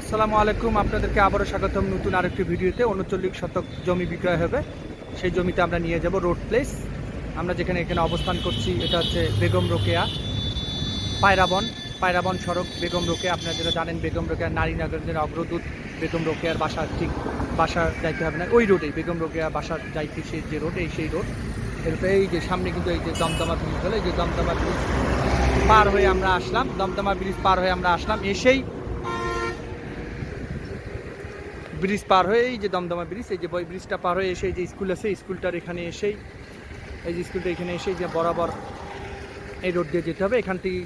আসসালামু আলাইকুম, আপনাদেরকে আবারও স্বাগতম নতুন আরেকটি ভিডিওতে। উনচল্লিশ শতক জমি বিক্রয় হবে। সেই জমিতে আমরা নিয়ে যাব রোড প্লেস। আমরা যেখানে এখানে অবস্থান করছি, এটা হচ্ছে বেগম রোকেয়া পায়রাবন পায়রাবন সড়ক, বেগম রোকেয়া। আপনারা যেটা জানেন, বেগম রোকেয়া নারীনগরের অগ্রদূত বেগম রোকেয়ার বাসা ঠিক বাসা যাইতে হবে না, ওই রোডেই বেগম রোকেয়া বাসার যাইতে সেই যে রোড, এই সেই রোড। এরপরে এই যে সামনে কিন্তু এই যে দমদমা ব্রিজ হলো এই যে দমদমা ব্রিজ পার হয়ে আমরা আসলাম। দমদমা ব্রিজ পার হয়ে আমরা আসলাম। এসেই ব্রিজ পার হয়ে, এই যে দমদমা ব্রিজ, এই যে ব্রিজটা পার হয়ে এসে এই যে স্কুল আছে স্কুলটার এখানে এসেই, এই যে স্কুলটা এখানে এসেই যে বরাবর এই রোড দিয়ে যেতে হবে। এখান থেকে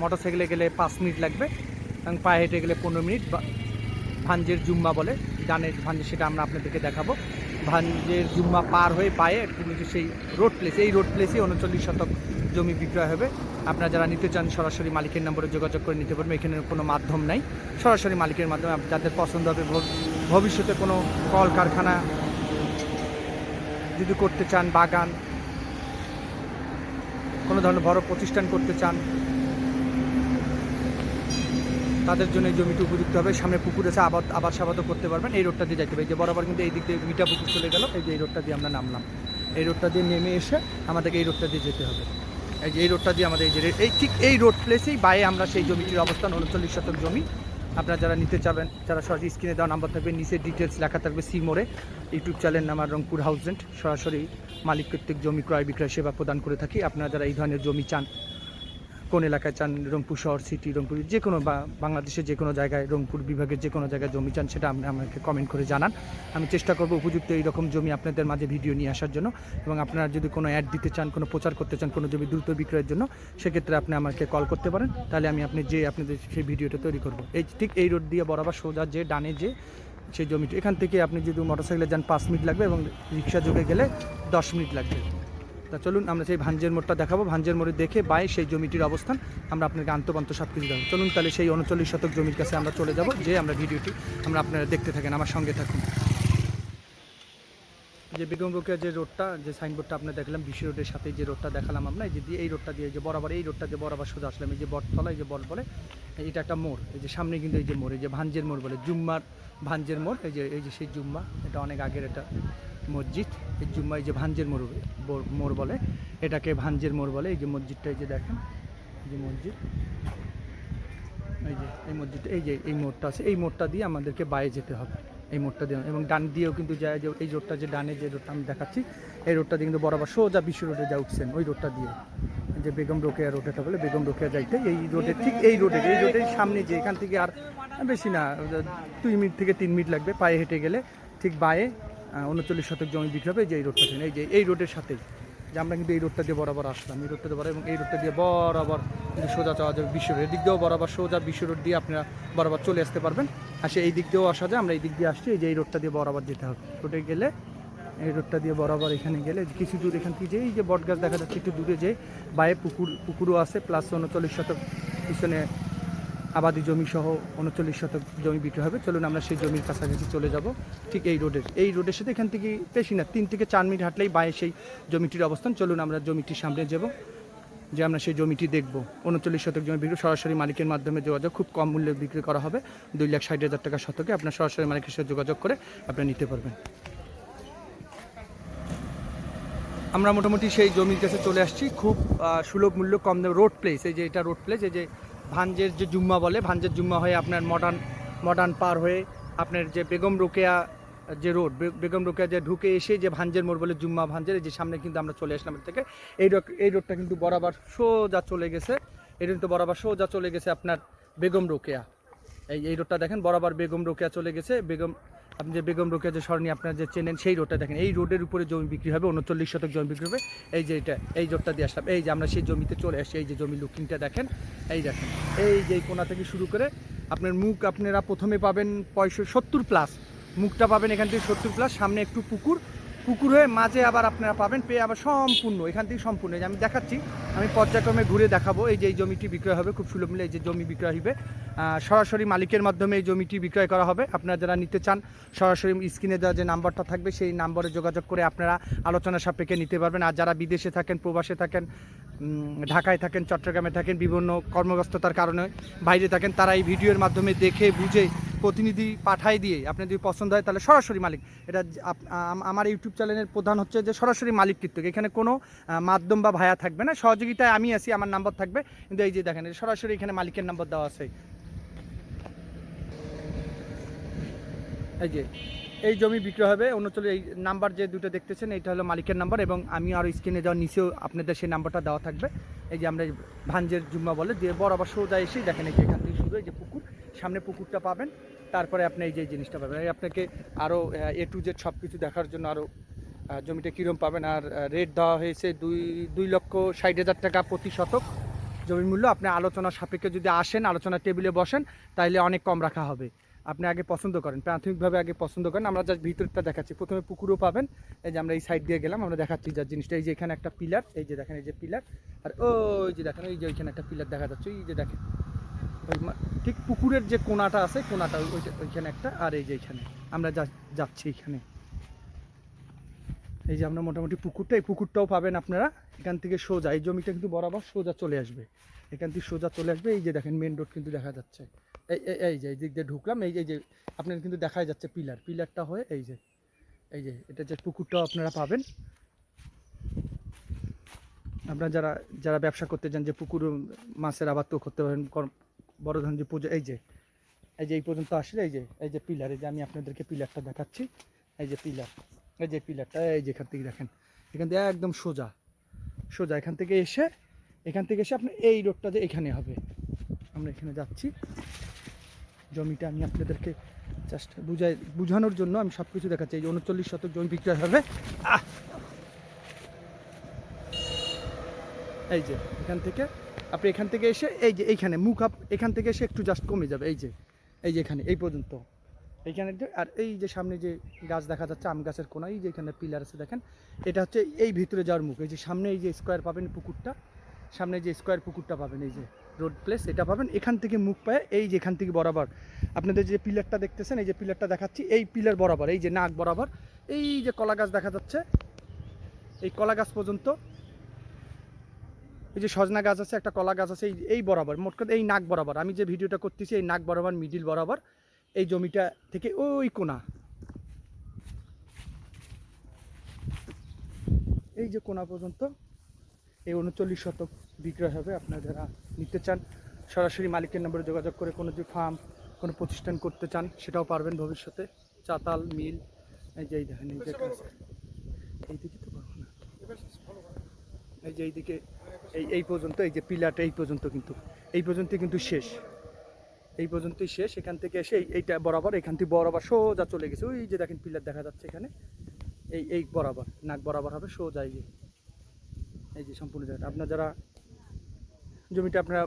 মোটর সাইকেলে গেলে পাঁচ মিনিট লাগবে এবং পায়ে হেঁটে গেলে পনেরো মিনিট ভাঞ্জের জুম্মা বলে, ডানের ভাঞ্জে সেটা আমরা আপনাদেরকে দেখাবো। ভাঞ্জের জুম্মা পার হয়ে পায়ে একটু সেই রোড প্লেস এই রোড প্লেসে উনচল্লিশ শতক জমি বিক্রয় হবে। আপনারা যারা নিতে চান সরাসরি মালিকের নম্বরে যোগাযোগ করে নিতে পারবেন। এখানে কোনো মাধ্যম নাই। সরাসরি মালিকের মাধ্যমে যাদের পছন্দ হবে, ভব- ভবিষ্যতে কোনো কল কারখানা যদি করতে চান, বাগান, কোনো ধরনের বড় প্রতিষ্ঠান করতে চান, তাদের জন্য এই জমিটি উপযুক্ত হবে। সামনে পুকুর আছে, আবাদ আবাদ সাবাদও করতে পারবেন। এই রোডটা দিয়ে যাইতে হবে। এই যে বরাবর কিন্তু এই দিক দিয়ে মিটা পুকুর চলে গেল। এই যে এই রোডটা দিয়ে আমরা নামলাম। এই রোডটা দিয়ে নেমে এসে আমাদেরকে এই রোডটা দিয়ে যেতে হবে। এই রোডটা দিয়ে আমাদের এই যে এই ঠিক এই রোড প্লেসেই বাইরে আমরা সেই জমিটির অবস্থান, উনচল্লিশ শতক জমি। আপনারা যারা নিতে চাবেন, যারা সরাসরি স্ক্রিনে দেওয়া নাম্বার থাকবে, নিচের ডিটেলস লেখা থাকবে সি মোড়ে। ইউটিউব চ্যানেল নামার রংপুর হাউজেন্ট সরাসরি মালিক কর্তৃক জমি ক্রয় বিক্রয় সেবা প্রদান করে থাকি। আপনারা যারা এই ধরনের জমি চান কোন এলাকায় চান রংপুর শহর, সিটি, রংপুর, যে কোনো বা বাংলাদেশের যে কোনো জায়গায়, রংপুর বিভাগের যে কোনো জায়গায় জমি চান, সেটা আপনি আমাকে কমেন্ট করে জানান। আমি চেষ্টা করব উপযুক্ত এইরকম জমি আপনাদের মাঝে ভিডিও নিয়ে আসার জন্য এবং আপনারা যদি কোনো অ্যাড দিতে চান, কোনো প্রচার করতে চান, কোনো জমি দ্রুত বিক্রয়ের জন্য, সেক্ষেত্রে আপনি আমাকে কল করতে পারেন। তাহলে আমি আপনি যে আপনাদের সেই ভিডিওটা তৈরি করব। এই ঠিক এই রোড দিয়ে বরাবর সোজা যে ডানে যে সেই জমিটি, এখান থেকে আপনি যদি মোটরসাইকেলে যান, পাঁচ মিনিট লাগবে এবং রিক্সা যোগে গেলে দশ মিনিট লাগবে। তা চলুন আমরা সেই ভাঞ্জের মোড়টা দেখাবো। ভাঞ্জের মোড়ে দেখে বাই সেই জমিটির অবস্থান। আমরা আপনাকে আন্তপান্ত সব কিছু দেখাবো। চলুন তাহলে সেই উনচল্লিশ শতক জমির কাছে আমরা চলে যাব। যে আমরা ভিডিওটি আমরা আপনারা দেখতে থাকেন। আমার সঙ্গে থাকুন। যে বেগম রোকেয়া যে রোডটা, যে সাইনবোর্ডটা আপনার দেখলাম বিশ্ব রোডের সাথে যে রোডটা দেখালাম আমরা, এই যে দিয়ে, এই রোডটা দিয়ে যে বরাবর, এই রোডটা দিয়ে বরাবর সোজা আসলাম, এই যে বটতলা এই যে বট বলে, এটা একটা মোড়। এই যে সামনে কিন্তু এই যে মোড়, এই যে ভাঞ্জের মোড় বলে, জুম্মার ভাঞ্জের মোড়। এই যে এই যে সেই জুম্মা, এটা অনেক আগের এটা। মসজিদ, এই জুম্মা, এই যে ভাঞ্জের মোড় মোড় বলে, এটাকে ভাঞ্জের মোড় বলে, এই যে মসজিদটা, এই যে দেখেন, এই যে মসজিদ, এই যে, এই মসজিদটা এই যে, এই মোড়টা আছে, এই মোড়টা দিয়ে আমাদেরকে বাইরে যেতে হবে, এই মোড়টা দিয়ে, এবং ডান দিয়েও কিন্তু যায়, যে এই রোডটা যে ডানে যে রোডটা আমি দেখাচ্ছি, এই রোডটা দিয়ে কিন্তু বরাবর সোজা বিশ্ব রোডে যা উঠছেন, ওই রোডটা দিয়ে যে বেগম রোকেয়া রোড, এটা বলে বেগম রোকেয়া যাইতে, এই রোডের ঠিক এই রোডের এই রোডের সামনে যে এখান থেকে আর বেশি না, দুই মিনিট থেকে তিন মিনিট লাগবে, পায়ে হেঁটে গেলে, ঠিক বায়ে উনচল্লিশ শতক জমি বিক্রি হবে যে এই রোডটা এই যে এই রোডের সাথেই যে আমরা কিন্তু এই রোডটা দিয়ে বরাবর আসলাম, এই রোডটা দিয়ে এবং এই রোডটা দিয়ে বরাবর কিন্তু সোজা চাওয়া যাবে বিশ্ব রোড। এদিক দিয়েও বরাবর সোজা বিশ্ব রোড দিয়ে আপনারা বরাবর চলে আসতে পারবেন। আর সে এই দিক দিয়েও আসা যায়, আমরা এই দিক দিয়ে আসছি, এই যে এই রোডটা দিয়ে বরাবর যেতে হবে। রোডে গেলে, এই রোডটা দিয়ে বরাবর এখানে গেলে কিছু দূর এখান থেকে যে এই যে বট গাছ দেখা যাচ্ছে, একটু দূরে যে বাইরে পুকুর, পুকুরও আছে প্লাস উনচল্লিশ শতক পিছনে আবাদি জমি সহ উনচল্লিশ শতক জমি বিক্রি হবে। চলুন আমরা সেই জমির কাছাকাছি চলে যাব। ঠিক এই রোডের এই রোডের সাথে এখান থেকে বেশি না তিন থেকে চার মিনিট হাঁটলেই বাইরে সেই জমিটির অবস্থান। চলুন আমরা জমিটির সামনে যাব, যে আমরা সেই জমিটি দেখব। উনচল্লিশ শতক জমি বিক্রি, সরাসরি মালিকের মাধ্যমে যোগাযোগ খুব কম মূল্যে বিক্রি করা হবে। দুই লাখ ষাট হাজার টাকা শতকে। আপনার সরাসরি মালিকের সাথে যোগাযোগ করে আপনারা নিতে পারবেন। আমরা মোটামুটি সেই জমির কাছে চলে আসছি। খুব সুলভ মূল্য কম রোড প্লেস এই যে এটা রোড প্লেস এই যে ভাঞ্জের যে জুম্মা বলে, ভাঞ্জের জুম্মা হয়ে আপনার মডার্ন মডার্ন পার হয়ে আপনার যে বেগম রোকেয়া যে রোড বেগম রোকেয়া যে ঢুকে এসে যে ভাঞ্জের মোড় বলে জুম্মা ভাঞ্জের যে সামনে কিন্তু আমরা চলে আসলাম থেকে। এই রোড এই রোডটা কিন্তু বরাবর সোজা চলে গেছে। এই কিন্তু বরাবর সোজা চলে গেছে আপনার বেগম রোকেয়া। এই এই রোডটা দেখেন, বরাবর বেগম রোকেয়া চলে গেছে। বেগম আপনি যে বেগম রোকেয়া যে সরণি আপনারা যে চেনেন, সেই রোডটা দেখেন। এই রোডের উপরে জমি বিক্রি হবে, উনচল্লিশ শতক জমি বিক্রি হবে। এই যে এটা, এই রোডটা দিয়ে আসলাম। এই যে আমরা সেই জমিতে চলে আসছি, এই যে জমি লুকিংটা দেখেন, এই দেখেন। এই যে কোনা থেকে শুরু করে আপনার মুখ আপনারা প্রথমে পাবেন পয়সা সত্তর প্লাস মুখটা পাবেন এখান থেকে সত্তর প্লাস সামনে একটু পুকুর পুকুর হয়ে মাঝে আবার আপনারা পাবেন, পেয়ে আবার সম্পূর্ণ, এখান থেকে সম্পূর্ণ। আমি দেখাচ্ছি, আমি পর্যায়ক্রমে ঘুরে দেখাবো, এই যে এই জমিটি বিক্রয় হবে, খুব সুলভ মূল্যে এই যে জমি বিক্রয় হবে সরাসরি মালিকের মাধ্যমে এই জমিটি বিক্রয় করা হবে। আপনারা যারা নিতে চান, সরাসরি স্ক্রিনে দেওয়া যে নাম্বারটা থাকবে, সেই নাম্বারে যোগাযোগ করে আপনারা আলোচনা সাপেক্ষে নিতে পারবেন। আর যারা বিদেশে থাকেন, প্রবাসে থাকেন ঢাকায় থাকেন, চট্টগ্রামে থাকেন, বিভিন্ন কর্মব্যস্ততার কারণে বাইরে থাকেন, তারা এই ভিডিওর মাধ্যমে দেখে, বুঝে, প্রতিনিধি পাঠায় দিয়ে আপনি যদি পছন্দ হয় তাহলে সরাসরি মালিক, এটা আমার ইউটিউব চ্যানেলের প্রধান হচ্ছে যে সরাসরি মালিক কৃত্য এখানে কোনো মাধ্যম বা ভায়া থাকবে না, সহযোগিতায় আমি আছি, আমার নাম্বার থাকবে, কিন্তু এই যে দেখেন সরাসরি এখানে মালিকের নাম্বার দেওয়া আছে। এই যে এই জমি বিক্রি হবে, উনচল্লিশ, এই নাম্বার যে দুটো দেখতেছেন এটা হলো মালিকের নাম্বার এবং আমি আর স্ক্রিনে যাওয়ার নিচেও আপনাদের সেই নাম্বারটা দেওয়া থাকবে। এই যে আমরা ভাঞ্জের জুম্মা বলে দিয়ে বরাবর সোজা এসেই দেখেন এই যে এখান থেকে শুরু এই যে পুকুর, সামনে পুকুরটা পাবেন। তারপরে আপনি এই যে জিনিসটা পাবেন। এই আপনাকে আরও এ টু জেড সব কিছু দেখার জন্য আরও জমিটা কীরকম পাবেন। আর রেট দেওয়া হয়েছে দুই দুই লক্ষ ষাট হাজার টাকা প্রতি শতক। জমির মূল্য আপনি আলোচনা সাপেক্ষে যদি আসেন আলোচনা টেবিলে বসেন তাহলে অনেক কম রাখা হবে। আপনি আগে পছন্দ করেন, প্রাথমিকভাবে আগে পছন্দ করেন, আমরা জাস্ট ভিতরটা দেখাচ্ছি। প্রথমে পুকুরও পাবেন, এই যে আমরা এই সাইড দিয়ে গেলাম, আমরা দেখাচ্ছি যার জিনিসটা। এই যে এখানে একটা পিলার এই যে দেখেন, এই যে পিলার আর ওই যে দেখেন ওই যে ওইখানে একটা পিলার দেখা যাচ্ছে, এই যে দেখেন। ঠিক পুকুরের যে কোনাটা আছে, কোনাটা ওইখানে একটা, আর এই যে এইখানে আমরা যা- যাচ্ছি এখানে। এই যে আমরা মোটামুটি পুকুরটা, এই পুকুরটাও পাবেন আপনারা। এখান থেকে সোজা, এই জমিটা কিন্তু বরাবর সোজা চলে আসবে। এখান থেকে সোজা চলে আসবে, এই যে দেখেন মেন রোড কিন্তু দেখা যাচ্ছে। এই, এই- যে, এই দিক দিয়ে ঢুকলাম, এই যে- আপনার কিন্তু দেখাই যাচ্ছে পিলার। পিলারটা হয়ে এই যে এই যে, এটা যে পুকুরটাও আপনারা পাবেন। আপনারা যারা যারা ব্যবসা করতে চান যে পুকুর, মাছের আবাদ তো করতে পারেন বড় ধরনের যে পুজো, এই যে এই যে, এই পর্যন্ত আসলে এই যে এই যে পিলার, এই যে আমি আপনাদেরকে পিলারটা দেখাচ্ছি। এই যে পিলার, এই যে পিলারটা, এই যে এখান থেকে দেখেন, এখান থেকে একদম সোজা সোজা এখান থেকে এসে, এখান থেকে এসে আপনি এই রোডটা যে এখানে হবে। আমরা এখানে যাচ্ছি। জমিটা আমি আপনাদেরকে জাস্ট বুঝাই, বুঝানোর জন্য আমি সব কিছু দেখাচ্ছি। এই যে উনচল্লিশ শতক জমি বিক্রয় হবে! এই যে, এখান থেকে, আপনি এখান থেকে এসে, এই যে এইখানে, মুখ আপ, এখান থেকে এসে একটু জাস্ট কমে যাবে, এই যে এই যে এখানে, এই পর্যন্ত। এইখানে আর এই যে সামনে যে গাছ দেখা যাচ্ছে, আম গাছের কোনা এই যে এখানে পিলার আছে, দেখেন। এটা হচ্ছে এই ভিতরে যাওয়ার মুখ। এই যে সামনে এই যে স্কোয়ার পাবেন পুকুরটা, সামনে যে স্কোয়ার পুকুরটা পাবেন, এই যে। রোড প্লেস এটা পাবেন। এখান থেকে মুখ পায়, এই যে এখান থেকে বরাবর। আপনাদের যে পিলারটা দেখতেছেন, এই যে পিলারটা দেখাচ্ছি, এই পিলার বরাবর, এই যে নাক বরাবর, এই যে কলা গাছ দেখা যাচ্ছে। এই কলা গাছ পর্যন্ত, এই যে সজনা গাছ আছে, একটা কলা গাছ আছে, এই এই বরাবর, মোট কথা এই নাক বরাবর। আমি যে ভিডিওটা করতেছি, এই নাক বরাবর মিডিল বরাবর, এই জমিটা থেকে ওই কোনা এই যে কোনা পর্যন্ত, এই উনচল্লিশ শতক বিক্রয় হবে আপনারা নিতে চান, সরাসরি মালিকের নম্বরে যোগাযোগ করে কোনো যে ফার্ম, কোনো প্রতিষ্ঠান করতে চান, সেটাও পারবেন ভবিষ্যতে। চাতাল, মিল, এই যে এই দেখেন, এই এইদিকে তো পারব না। এই যে এইদিকে, এই এই পর্যন্ত, এই যে পিলারটা এই পর্যন্ত কিন্তু, এই পর্যন্ত কিন্তু শেষ। এই পর্যন্তই শেষ, এখান থেকে এসে এই- এইটা বরাবর, এখান থেকে বরাবর সোজা চলে গেছে। ওই যে দেখেন পিলার দেখা যাচ্ছে এখানে। এই এই বরাবর, নাক বরাবর হবে, সোজা এই যে। এই যে সম্পূর্ণ জায়গাটা। আপনার যারা জমিটা আপনারা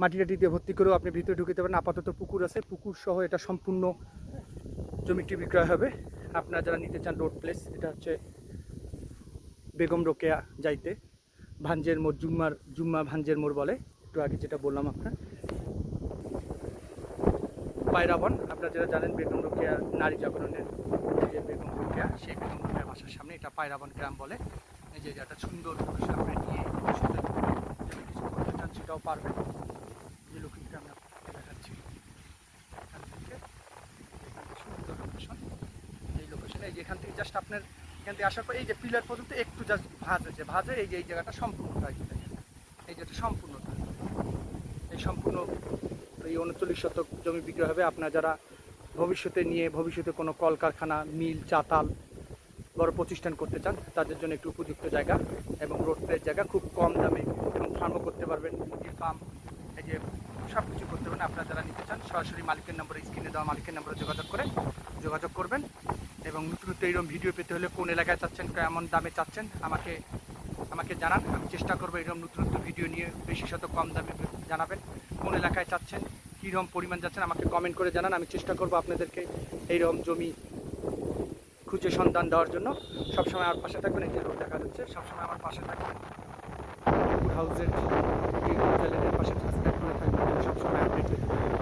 মাটি দিয়ে ভর্তি করেও আপনি ভিতরে ঢুকিতে পারেন আপাতত পুকুর আছে। পুকুর সহ এটা সম্পূর্ণ জমিটি বিক্রয় হবে। আপনারা যারা নিতে চান রোড প্লেস এটা হচ্ছে বেগম রোকেয়া যাইতে। ভাঞ্জের মোড়, জুম্মার, জুম্মা ভাঞ্জের মোড় বলে। একটু আগে যেটা বললাম আপনার। পায়রাবন, আপনারা যারা জানেন, বেগম রোকেয়া নারী জাগরণের যে বেগম রোকেয়া, সেই বেগম রোকেয়া বাসার সামনে এটা পায়রাবন গ্রাম বলে। এই যে একটা সুন্দর লোকেশন আপনি নিয়ে ভবিষ্যতে যদি কিছু করতে চান সেটাও পারবেন যে লোকেশনটা আমরা দেখাচ্ছি। এখান থেকে সুন্দর লোকেশন এই লোকেশনে এই থেকে জাস্ট আপনার এখান থেকে আসার পর এই যে পিলার পর্যন্ত একটু জাস্ট ভাঁজ হয়েছে ভাঁজ এই যে এই জায়গাটা সম্পূর্ণটা এই যেটা সম্পূর্ণটা এই সম্পূর্ণ এই উনচল্লিশ শতক জমি বিক্রয় হবে। আপনারা যারা ভবিষ্যতে নিয়ে, ভবিষ্যতে কোনো কলকারখানা, মিল, চাতাল বড় প্রতিষ্ঠান করতে চান, তাদের জন্য একটু উপযুক্ত জায়গা এবং রোড প্লেস জায়গা খুব কম দামে এবং ফার্মও করতে পারবেন মুরগির ফার্ম এই যে সব কিছু করতে পারবেন। আপনারা যারা নিতে চান, সরাসরি মালিকের নম্বরে, স্ক্রিনে দেওয়া মালিকের নম্বরে যোগাযোগ করে যোগাযোগ করবেন। এবং নতুন নতুন এইরকম ভিডিও পেতে হলে কোন এলাকায় চাচ্ছেন, কেমন দামে চাচ্ছেন, আমাকে আমাকে জানান। আমি চেষ্টা করব এরকম নতুন নতুন ভিডিও নিয়ে বেশি শত কম দামে জানাবেন। কোন এলাকায় চাচ্ছেন, কীরকম পরিমাণ যাচ্ছেন, আমাকে কমেন্ট করে জানান। আমি চেষ্টা করব আপনাদেরকে এইরকম জমি খুঁজে সন্ধান দেওয়ার জন্য। সবসময় আমার পাশে থাকবেন, এই যে রোড দেখা যাচ্ছে, সবসময় আমার পাশে থাকবেন। হাউসের চ্যানেলের পাশে সাবস্ক্রাইব করে থাকবেন সবসময় আপডেট পেতে